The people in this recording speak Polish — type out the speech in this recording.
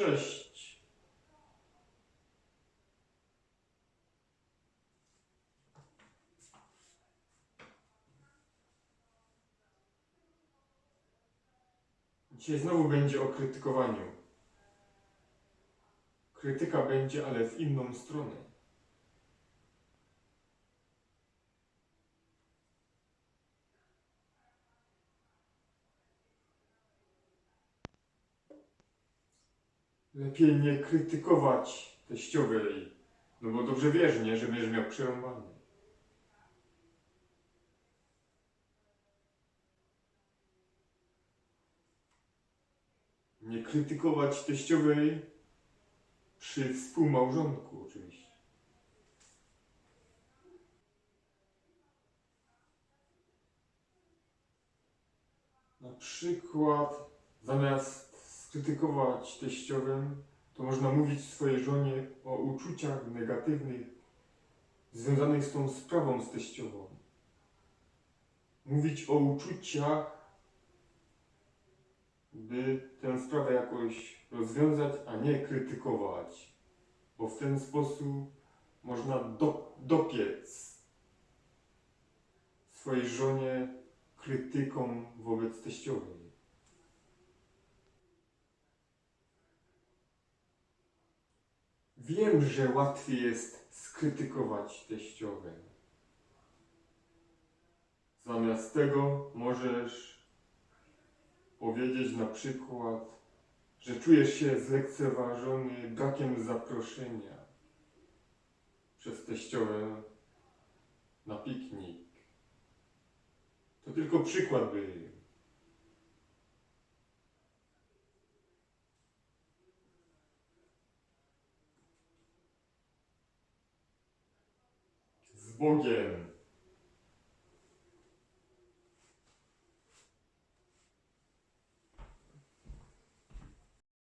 Cześć. Dzisiaj znowu będzie o krytykowaniu. Krytyka będzie, ale w inną stronę. Lepiej nie krytykować teściowej, no bo dobrze wiesz, nie, że będziesz miał przerąbane. Nie krytykować teściowej przy współmałżonku oczywiście. Na przykład zamiast skrytykować teściowym, to można mówić swojej żonie o uczuciach negatywnych związanych z tą sprawą z teściową. Mówić o uczuciach, by tę sprawę jakoś rozwiązać, a nie krytykować, bo w ten sposób można do, dopiec swojej żonie krytyką wobec teściowej. Wiem, że łatwiej jest skrytykować teściowe. Zamiast tego możesz powiedzieć na przykład, że czujesz się zlekceważony brakiem zaproszenia przez teściowę na piknik. To tylko przykład był. Bogiem.